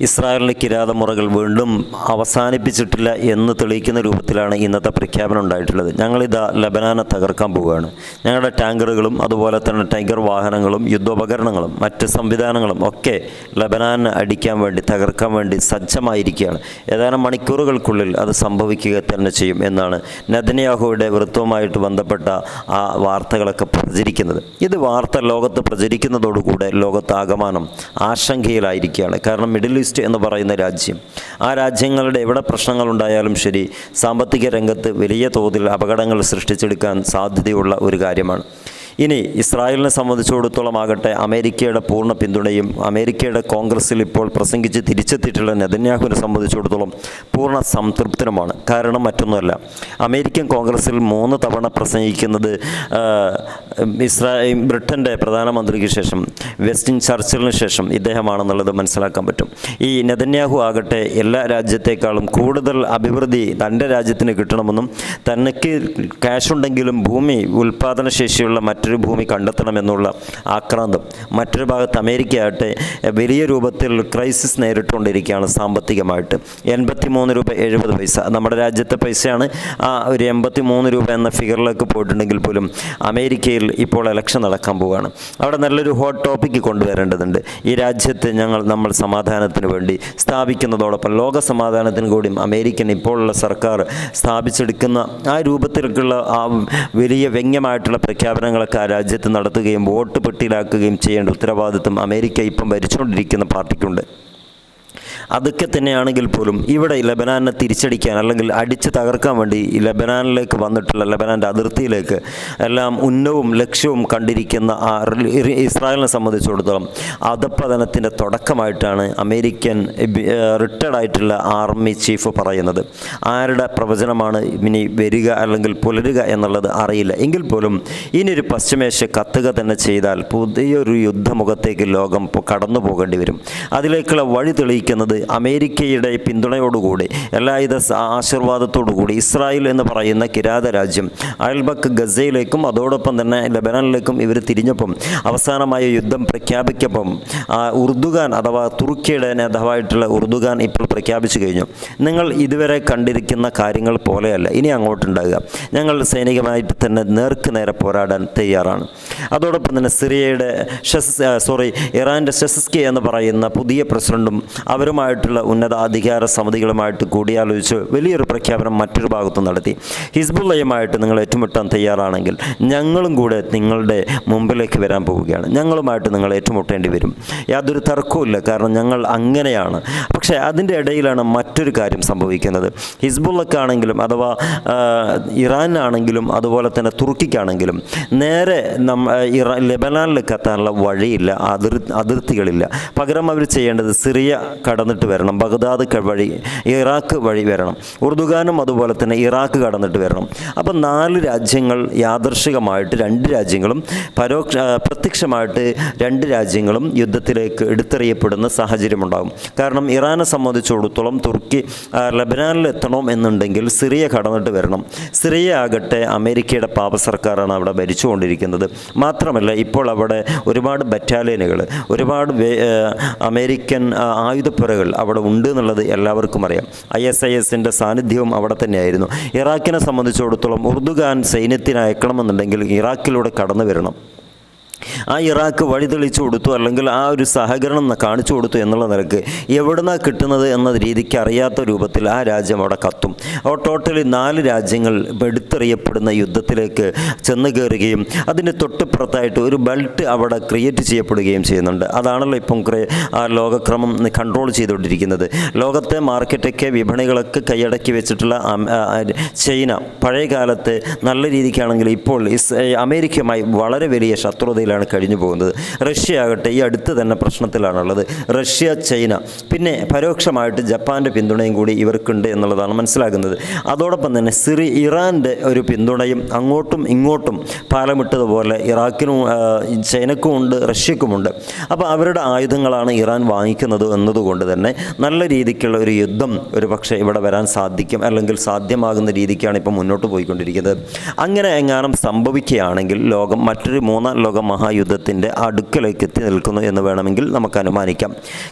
ഇസ്രായേലിന്റെ കിരാതമുറകൾ വീണ്ടും അവസാനിപ്പിച്ചിട്ടില്ല എന്ന് തെളിയിക്കുന്ന രൂപത്തിലാണ് ഇന്നത്തെ പ്രഖ്യാപനം ഉണ്ടായിട്ടുള്ളത്. ഞങ്ങളിതാ ലബനാനെ തകർക്കാൻ പോവുകയാണ്. ഞങ്ങളുടെ ടാങ്കറുകളും അതുപോലെ തന്നെ ടൈഗർ വാഹനങ്ങളും യുദ്ധോപകരണങ്ങളും മറ്റ് സംവിധാനങ്ങളും ഒക്കെ ലബനാനെ അടിക്കാൻ വേണ്ടി തകർക്കാൻ വേണ്ടി സജ്ജമായിരിക്കുകയാണ്. ഏതാനും മണിക്കൂറുകൾക്കുള്ളിൽ അത് സംഭവിക്കുക തന്നെ ചെയ്യും എന്നാണ് നദനയാഹുവിടെ വൃത്തവുമായിട്ട് ബന്ധപ്പെട്ട ആ വാർത്തകളൊക്കെ പ്രചരിക്കുന്നത്. ഇത് വാർത്ത ലോകത്ത് പ്രചരിക്കുന്നതോടുകൂടെ ലോകത്താകമാനം ആശങ്കയിലായിരിക്കുകയാണ്. കാരണം മിഡിൽ ഈസ്റ്റ് എന്ന് പറയുന്ന രാജ്യം. ആ രാജ്യങ്ങളുടെ എവിടെ പ്രശ്നങ്ങളുണ്ടായാലും ശരി സാമ്പത്തിക രംഗത്ത് വലിയ തോതിൽ അപകടങ്ങൾ സൃഷ്ടിച്ചെടുക്കാൻ സാധ്യതയുള്ള ഒരു കാര്യമാണ്. ഇനി ഇസ്രായേലിനെ സംബന്ധിച്ചിടത്തോളം ആകട്ടെ അമേരിക്കയുടെ പൂർണ പിന്തുണയും അമേരിക്കയുടെ കോൺഗ്രസ്സിൽ ഇപ്പോൾ പ്രസംഗിച്ച് തിരിച്ചെത്തിയിട്ടുള്ള നെതന്യാഹുവിനെ സംബന്ധിച്ചിടത്തോളം പൂർണ സംതൃപ്തനുമാണ്. കാരണം മറ്റൊന്നുമല്ല അമേരിക്കൻ കോൺഗ്രസ്സിൽ മൂന്ന് തവണ പ്രസംഗിക്കുന്നത് ഇസ്രായേൽ ബ്രിട്ടന്റെ പ്രധാനമന്ത്രിക്ക് ശേഷം വെസ്റ്റിൻ ചർച്ചിലിന് ശേഷം ഇദ്ദേഹമാണെന്നുള്ളത് മനസ്സിലാക്കാൻ പറ്റും. ഈ നെതന്യാഹു ആകട്ടെ എല്ലാ രാജ്യത്തെക്കാളും കൂടുതൽ അഭിവൃദ്ധി തന്റെ രാജ്യത്തിന് കിട്ടണമെന്നും തനിക്ക് ക്യാഷ് ഉണ്ടെങ്കിലും ഭൂമി ഉൽപ്പാദനശേഷിയുള്ള മറ്റൊരു ഭൂമി കണ്ടെത്തണമെന്നുള്ള ആക്രാന്തം. മറ്റൊരു ഭാഗത്ത് അമേരിക്കയാകട്ടെ വലിയ രൂപത്തിൽ ക്രൈസിസ് നേരിട്ടുകൊണ്ടിരിക്കുകയാണ് സാമ്പത്തികമായിട്ട്. എൺപത്തി മൂന്ന് രൂപ എഴുപത് പൈസ. നമ്മുടെ രാജ്യത്തെ പൈസയാണ്. ആ ഒരു എൺപത്തി മൂന്ന് രൂപ എന്ന ഫിഗറിലേക്ക് പോയിട്ടുണ്ടെങ്കിൽ പോലും അമേരിക്കയിൽ ഇപ്പോൾ ഇലക്ഷൻ നടക്കാൻ പോവുകയാണ്. അവിടെ നല്ലൊരു ഹോട്ട് ടോപ്പിക്ക് കൊണ്ടുവരേണ്ടതുണ്ട്. ഈ രാജ്യത്തെ ഞങ്ങൾ നമ്മൾ സമാധാനത്തിന് വേണ്ടി സ്ഥാപിക്കുന്നതോടൊപ്പം ലോക സമാധാനത്തിന് കൂടിയും അമേരിക്കൻ ഇപ്പോഴുള്ള സർക്കാർ സ്ഥാപിച്ചെടുക്കുന്ന ആ രൂപത്തിലേക്കുള്ള ആ വലിയ വ്യംഗ്യമായിട്ടുള്ള പ്രഖ്യാപനങ്ങളൊക്കെ ആ രാജ്യത്ത് നടത്തുകയും വോട്ട് പെട്ടിയിലാക്കുകയും ചെയ്യേണ്ട ഉത്തരവാദിത്വം അമേരിക്ക ഇപ്പം ഭരിച്ചുകൊണ്ടിരിക്കുന്ന പാർട്ടിക്കുണ്ട്. അതൊക്കെ തന്നെയാണെങ്കിൽ പോലും ഇവിടെ ലബനാനെ തിരിച്ചടിക്കാൻ അല്ലെങ്കിൽ അടിച്ച് തകർക്കാൻ വേണ്ടി ലബനാനിലേക്ക് വന്നിട്ടുള്ള ലബനാന്റെ അതിർത്തിയിലേക്ക് എല്ലാം ഉന്നവും ലക്ഷ്യവും കണ്ടിരിക്കുന്ന ആ ഇസ്രായേലിനെ സംബന്ധിച്ചിടത്തോളം അധപ്പതനത്തിന്റെ തുടക്കമായിട്ടാണ് അമേരിക്കൻ റിട്ടയർഡ് ആയിട്ടുള്ള ആർമി ചീഫ് പറയുന്നത്. ആരുടെ പ്രവചനമാണ് ഇനി വരിക അല്ലെങ്കിൽ പുലരുക എന്നുള്ളത് അറിയില്ല. എങ്കിൽ പോലും ഇനിയൊരു പശ്ചിമേഷ്യ കത്തുക തന്നെ ചെയ്താൽ പുതിയൊരു യുദ്ധമുഖത്തേക്ക് ലോകം കടന്നു പോകേണ്ടി വരും. അതിലേക്കുള്ള വഴി തെളിയിക്കുന്നത് അമേരിക്കയുടെ പിന്തുണയോടുകൂടി എല്ലാവിധ ആശീർവാദത്തോടുകൂടി ഇസ്രായേൽ എന്ന് പറയുന്ന കിരാത രാജ്യം അയൽബക്ക് ഗസയിലേക്കും അതോടൊപ്പം തന്നെ ലബനാനിലേക്കും ഇവർ തിരിഞ്ഞപ്പം അവസാനമായ യുദ്ധം പ്രഖ്യാപിക്കപ്പം ഉർദുഗാൻ അഥവാ തുർക്കിയുടെ നേതാവായിട്ടുള്ള ഉർദുഗാൻ ഇപ്പോൾ പ്രഖ്യാപിച്ചു കഴിഞ്ഞു. നിങ്ങൾ ഇതുവരെ കണ്ടിരിക്കുന്ന കാര്യങ്ങൾ പോലെയല്ല. ഇനി അങ്ങോട്ടുണ്ടാകുക. ഞങ്ങൾ സൈനികമായി തന്നെ നേർക്ക് നേരെ പോരാടാൻ തയ്യാറാണ്. അതോടൊപ്പം തന്നെ സിറിയയുടെ സോറി ഇറാന്റെ ഷെസ്കെ എന്ന് പറയുന്ന പുതിയ പ്രസിഡന്റും അവരുമായിട്ടുള്ള ഉന്നതാധികാര സമിതികളുമായിട്ട് കൂടിയാലോചിച്ച് വലിയൊരു പ്രഖ്യാപനം മറ്റൊരു ഭാഗത്ത് നടത്തി. ഹിസ്ബുള്ളയുമായിട്ട് നിങ്ങൾ ഏറ്റുമുട്ടാൻ തയ്യാറാണെങ്കിൽ ഞങ്ങളും കൂടെ നിങ്ങളുടെ മുമ്പിലേക്ക് വരാൻ പോവുകയാണ്. ഞങ്ങളുമായിട്ട് നിങ്ങൾ ഏറ്റുമുട്ടേണ്ടി വരും. യാതൊരു തർക്കവുമില്ല. കാരണം ഞങ്ങൾ അങ്ങനെയാണ്. പക്ഷേ അതിന്റെ ഇടയിലാണ് മറ്റൊരു കാര്യം സംഭവിക്കുന്നത്. ഹിസ്ബുള്ളക്കാണെങ്കിലും അഥവാ ഇറാനാണെങ്കിലും അതുപോലെ തന്നെ തുർക്കിക്കാണെങ്കിലും നേരെ നമ്മ ഇറാൻ ലെബനാനിലേക്ക് എത്താനുള്ള വഴിയില്ല അതിർ അതിർത്തികളില്ല. പകരം അവർ ചെയ്യേണ്ടത് സിറിയ കടന്നിട്ട് വരണം. ബഗ്ദാദ് വഴി ഇറാഖ് വഴി വരണം. ഉറുദുഗാനും അതുപോലെ തന്നെ ഇറാഖ് കടന്നിട്ട് വരണം. അപ്പം നാല് രാജ്യങ്ങൾ യാദർശികമായിട്ട് രണ്ട് രാജ്യങ്ങളും പരോക്ഷ പ്രത്യക്ഷമായിട്ട് രണ്ട് രാജ്യങ്ങളും യുദ്ധത്തിലേക്ക് എടുത്തെറിയപ്പെടുന്ന സാഹചര്യമുണ്ടാകും. കാരണം ഇറാനെ സംബന്ധിച്ചിടത്തോളം തുർക്കി ലബനാനിൽ എത്തണം എന്നുണ്ടെങ്കിൽ സിറിയ കടന്നിട്ട് വരണം. സിറിയ ആകട്ടെ അമേരിക്കയുടെ പാപ സർക്കാരാണ് അവിടെ ഭരിച്ചുകൊണ്ടിരിക്കുന്നത്. മാത്രമല്ല ഇപ്പോൾ അവിടെ ഒരുപാട് ബറ്റാലിയനുകൾ ഒരുപാട് അമേരിക്കൻ ആ, അവിടെ ഉണ്ട് എന്നുള്ളത് എല്ലാവർക്കും അറിയാം. ഐ എസ് ഐ എസിന്റെ സാന്നിധ്യവും അവിടെ തന്നെയായിരുന്നു. ഇറാഖിനെ സംബന്ധിച്ചിടത്തോളം ഉറുദുഖാൻ സൈന്യത്തിന് അയക്കണമെന്നുണ്ടെങ്കിൽ ഇറാഖിലൂടെ കടന്നു വരണം. ആ ഇറാഖ് വഴി തെളിച്ചു കൊടുത്തു അല്ലെങ്കിൽ ആ ഒരു സഹകരണം കാണിച്ചു കൊടുത്തു എന്നുള്ള നിരക്ക് എവിടുന്നാ കിട്ടുന്നത് എന്ന രീതിക്ക് അറിയാത്ത രൂപത്തിൽ ആ രാജ്യം അവിടെ കത്തും. അപ്പോൾ ടോട്ടലി നാല് രാജ്യങ്ങൾ എടുത്തെറിയപ്പെടുന്ന യുദ്ധത്തിലേക്ക് ചെന്ന് കയറുകയും അതിന്റെ തൊട്ടിപ്പുറത്തായിട്ട് ഒരു ബെൽറ്റ് അവിടെ ക്രിയേറ്റ് ചെയ്യപ്പെടുകയും ചെയ്യുന്നുണ്ട്. അതാണല്ലോ ഇപ്പം ആ ലോകക്രമം കൺട്രോൾ ചെയ്തുകൊണ്ടിരിക്കുന്നത്. ലോകത്തെ മാർക്കറ്റൊക്കെ വിപണികളൊക്കെ കൈയടക്കി വെച്ചിട്ടുള്ള ചൈന പഴയ കാലത്ത് നല്ല രീതിക്കാണെങ്കിൽ ഇപ്പോൾ അമേരിക്കയുമായി വളരെ വലിയ ശത്രുതയിലാണ് കഴിഞ്ഞു പോകുന്നത്. റഷ്യ ആകട്ടെ ഈ അടുത്ത് തന്നെ പ്രശ്നത്തിലാണുള്ളത്. Russia China. പിന്നെ പരോക്ഷമായിട്ട് ജപ്പാന്റെ പിന്തുണയും കൂടി ഇവർക്കുണ്ട് എന്നുള്ളതാണ് മനസ്സിലാക്കുന്നത് അതോടൊപ്പം തന്നെ സിറി ഇറാന്റെ ഒരു പിന്തുണയും അങ്ങോട്ടും ഇങ്ങോട്ടും പാലമിട്ടതുപോലെ ഇറാഖിനും ചൈനക്കും ഉണ്ട് റഷ്യക്കുമുണ്ട് അപ്പോൾ അവരുടെ ആയുധങ്ങളാണ് ഇറാൻ വാങ്ങിക്കുന്നത് എന്നതുകൊണ്ട് തന്നെ നല്ല രീതിക്കുള്ള ഒരു യുദ്ധം ഒരു പക്ഷേ ഇവിടെ വരാൻ സാധിക്കും അല്ലെങ്കിൽ സാധ്യമാകുന്ന രീതിക്കാണ് ഇപ്പോൾ മുന്നോട്ട് പോയിക്കൊണ്ടിരിക്കുന്നത്. അങ്ങനെ എങ്ങാനും സംഭവിക്കുകയാണെങ്കിൽ ലോകം മറ്റൊരു മൂന്നാം ലോക മഹാ യുദ്ധത്തിന്റെ അടുക്കലേക്ക് എത്തി നിൽക്കുന്നു എന്ന് വേണമെങ്കിൽ നമുക്ക് അനുമാനിക്കാം.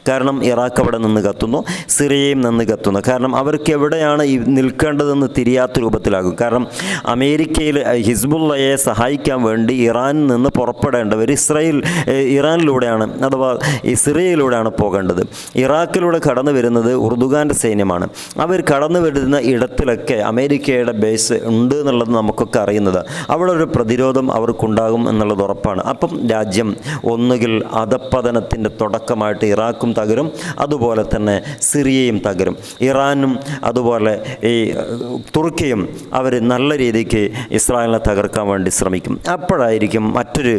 കാരണം ഇറാഖ് അവിടെ നിന്ന് കത്തുന്നു സിറിയയും നിന്ന് കത്തുന്നു. കാരണം അവർക്ക് എവിടെയാണ് ഈ നിൽക്കേണ്ടതെന്ന് തിരിയാത്ത രൂപത്തിലാകും. കാരണം അമേരിക്കയിൽ ഹിസ്ബുള്ളയെ സഹായിക്കാൻ വേണ്ടി ഇറാനിൽ നിന്ന് പുറപ്പെടേണ്ടവർ ഇസ്രയേൽ ഇറാനിലൂടെയാണ് അഥവാ സിറിയയിലൂടെയാണ് പോകേണ്ടത്. ഇറാഖിലൂടെ കടന്നു വരുന്നത് ഉർദുഗാന്റെ സൈന്യമാണ്. അവർ കടന്നു വരുന്ന ഇടത്തിലൊക്കെ അമേരിക്കയുടെ ബേസ് ഉണ്ട് എന്നുള്ളത് നമുക്കൊക്കെ അറിയുന്നത്. അവിടെ ഒരു പ്രതിരോധം അവർക്കുണ്ടാകും എന്നുള്ളത് ഉറപ്പാണ്. അപ്പം രാജ്യം ഒന്നുകിൽ അധപ്പതനത്തിന്റെ തുടക്കമായിട്ട് ഇറാഖും തകരും അതുപോലെ തന്നെ സിറിയയും തകരും. ഇറാനും അതുപോലെ ഈ തുർക്കിയും അവർ നല്ല രീതിക്ക് ഇസ്രായേലിനെ തകർക്കാൻ വേണ്ടി ശ്രമിക്കും. അപ്പോഴായിരിക്കും മറ്റൊരു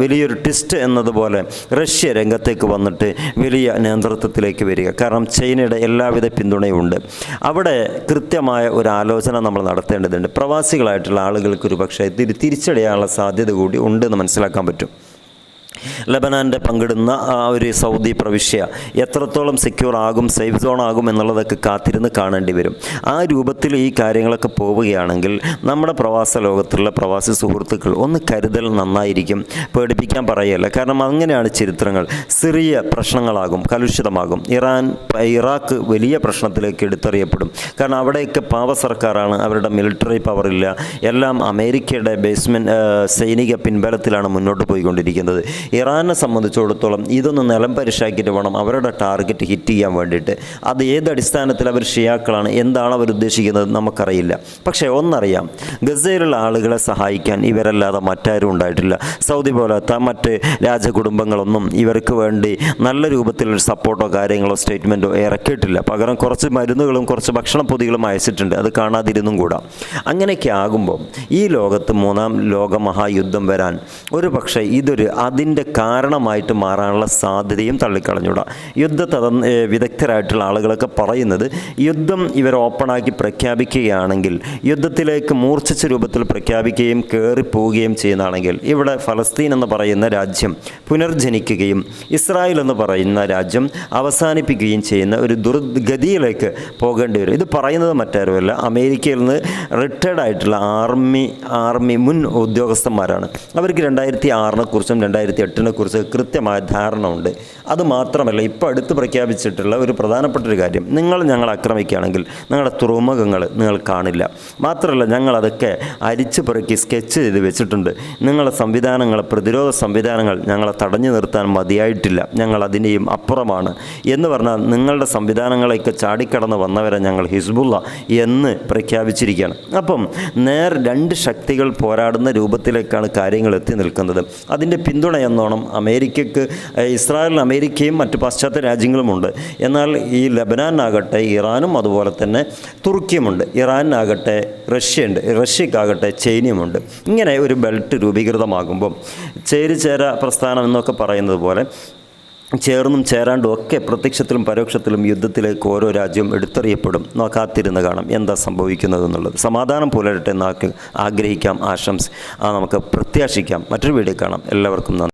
വലിയൊരു ട്വിസ്റ്റ് എന്നതുപോലെ റഷ്യ രംഗത്തേക്ക് വന്നിട്ട് വലിയ നേതൃത്വത്തിലേക്ക് വരിക. കാരണം ചൈനയുടെ എല്ലാവിധ പിന്തുണയും ഉണ്ട്. അവിടെ കൃത്യമായ ഒരു ആലോചന നമ്മൾ നടത്തേണ്ടതുണ്ട്. പ്രവാസികളായിട്ടുള്ള ആളുകൾക്ക് ഒരു പക്ഷേ തിരിച്ചടിയാനുള്ള സാധ്യത കൂടി ഉണ്ടെന്ന് മനസ്സിലാക്കാൻ പറ്റും. ലബനാന്റെ പങ്കിടുന്ന ആ ഒരു സൗദി പ്രവിശ്യ എത്രത്തോളം സെക്യൂർ ആകും സേഫ് സോൺ ആകും എന്നുള്ളതൊക്കെ കാത്തിരുന്ന് കാണേണ്ടി വരും. ആ രൂപത്തിൽ ഈ കാര്യങ്ങളൊക്കെ പോവുകയാണെങ്കിൽ നമ്മുടെ പ്രവാസ ലോകത്തുള്ള പ്രവാസി സുഹൃത്തുക്കൾ ഒന്ന് കരുതൽ നന്നായിരിക്കും. പേടിപ്പിക്കാൻ പറയുകയല്ല കാരണം അങ്ങനെയാണ് ചരിത്രങ്ങൾ. സിറിയ പ്രശ്നങ്ങളാകും കലുഷിതമാകും. ഇറാൻ ഇറാഖ് വലിയ പ്രശ്നത്തിലേക്ക് എടുത്തെറിയപ്പെടും. കാരണം അവിടെയൊക്കെ പാവ സർക്കാരാണ്. അവരുടെ മിലിറ്ററി പവർ ഇല്ല. എല്ലാം അമേരിക്കയുടെ ബേസ്മെന്റ് സൈനിക പിൻബലത്തിലാണ് മുന്നോട്ട് പോയിക്കൊണ്ടിരിക്കുന്നത്. ഇറാനെ സംബന്ധിച്ചിടത്തോളം ഇതൊന്ന് നിലം പരിശാക്കിയിട്ട് വേണം അവരുടെ ടാർഗറ്റ് ഹിറ്റ് ചെയ്യാൻ വേണ്ടിയിട്ട്. അത് ഏത് അടിസ്ഥാനത്തിൽ അവർ ഷിയാക്കളാണ്? എന്താണ് അവർ ഉദ്ദേശിക്കുന്നത് നമുക്കറിയില്ല. പക്ഷേ ഒന്നറിയാം ഗസയിലുള്ള ആളുകളെ സഹായിക്കാൻ ഇവരല്ലാതെ മറ്റാരും ഉണ്ടായിട്ടില്ല. സൗദി പോലത്തെ മറ്റ് രാജകുടുംബങ്ങളൊന്നും ഇവർക്ക് വേണ്ടി നല്ല രൂപത്തിലൊരു സപ്പോർട്ടോ കാര്യങ്ങളോ സ്റ്റേറ്റ്മെന്റോ ഇറക്കിയിട്ടില്ല. പകരം കുറച്ച് മരുന്നുകളും കുറച്ച് ഭക്ഷണപ്പൊതികളും അയച്ചിട്ടുണ്ട്. അത് കാണാതിരുന്നും കൂടാ. അങ്ങനെയൊക്കെ ആകുമ്പോൾ ഈ ലോകത്ത് മൂന്നാം ലോകമഹായുദ്ധം വരാൻ ഒരു പക്ഷേ ഇതൊരു അതിന്റെ കാരണമായിട്ട് മാറാനുള്ള സാധ്യതയും തള്ളിക്കളഞ്ഞൂടാ. യുദ്ധ വിദഗ്ധരായിട്ടുള്ള ആളുകളൊക്കെ പറയുന്നത് യുദ്ധം ഇവർ ഓപ്പണാക്കി പ്രഖ്യാപിക്കുകയാണെങ്കിൽ യുദ്ധത്തിലേക്ക് മൂർച്ഛിച്ച രൂപത്തിൽ പ്രഖ്യാപിക്കുകയും കയറിപ്പോവുകയും ചെയ്യുന്നതാണെങ്കിൽ ഇവിടെ ഫലസ്തീൻ എന്ന് പറയുന്ന രാജ്യം പുനർജനിക്കുകയും ഇസ്രായേൽ എന്ന് പറയുന്ന രാജ്യം അവസാനിപ്പിക്കുകയും ചെയ്യുന്ന ഒരു ദുർഗതിയിലേക്ക് പോകേണ്ടി വരും. ഇത് പറയുന്നത് മറ്റാരുമല്ല അമേരിക്കയിൽ നിന്ന് റിട്ടയർഡ് ആയിട്ടുള്ള ആർമി ആർമി മുൻ ഉദ്യോഗസ്ഥന്മാരാണ്. അവർക്ക് രണ്ടായിരത്തി ആറിനെ കുറിച്ചും രണ്ടായിരത്തി എട്ടിനെ കുറിച്ച് കൃത്യമായ ധാരണ ഉണ്ട് അത് മാത്രമല്ല ഇപ്പോൾ അടുത്ത് പ്രഖ്യാപിച്ചിട്ടുള്ള ഒരു പ്രധാനപ്പെട്ട ഒരു കാര്യം. നിങ്ങൾ ഞങ്ങൾ ആക്രമിക്കുകയാണെങ്കിൽ നിങ്ങളുടെ തുറമുഖങ്ങൾ നിങ്ങൾ കാണില്ല. മാത്രമല്ല ഞങ്ങളതൊക്കെ അരിച്ചു പെറുക്കി സ്കെച്ച് ചെയ്ത് വെച്ചിട്ടുണ്ട്. നിങ്ങളുടെ സംവിധാനങ്ങൾ പ്രതിരോധ സംവിധാനങ്ങൾ ഞങ്ങളെ തടഞ്ഞു നിർത്താൻ മതിയായിട്ടില്ല. ഞങ്ങൾ അതിനെയും അപ്പുറമാണ്. എന്ന് പറഞ്ഞാൽ നിങ്ങളുടെ സംവിധാനങ്ങളെയൊക്കെ ചാടിക്കടന്ന് വന്നവരെ ഞങ്ങൾ ഹിസ്ബുള്ള എന്ന് പ്രഖ്യാപിച്ചിരിക്കുകയാണ്. അപ്പം നേർ രണ്ട് ശക്തികൾ പോരാടുന്ന രൂപത്തിലേക്കാണ് കാര്യങ്ങൾ എത്തി നിൽക്കുന്നത്. അതിന്റെ പിന്തുണ എന്നോണം അമേരിക്കക്ക് ഇസ്രായേലിന് അമേരിക്കയും മറ്റ് പാശ്ചാത്യ രാജ്യങ്ങളുമുണ്ട്. എന്നാൽ ഈ ലബനാനാകട്ടെ ഇറാനും അതുപോലെ തന്നെ തുർക്കിയുമുണ്ട്. ഇറാനാകട്ടെ റഷ്യയുണ്ട്. റഷ്യക്കാകട്ടെ ചൈനയുമുണ്ട്. ഇങ്ങനെ ഒരു ബെൽറ്റ് രൂപീകൃതമാകുമ്പം ചേരിചേര പ്രസ്ഥാനം എന്നൊക്കെ പറയുന്നത് പോലെ ചേർന്നും ചേരാണ്ടും ഒക്കെ പ്രത്യക്ഷത്തിലും പരോക്ഷത്തിലും യുദ്ധത്തിലേക്ക് ഓരോ രാജ്യവും എടുത്തെറിയപ്പെടും. നോക്കാത്തിരുന്ന് കാണാം എന്താ സംഭവിക്കുന്നത് എന്നുള്ളത്. സമാധാനം പുലരട്ടെ എന്ന് ആഗ്രഹിക്കാം ആശംസ നമുക്ക് പ്രത്യാശിക്കാം. മറ്റൊരു വീഡിയോ കാണാം. എല്ലാവർക്കും നന്ദി.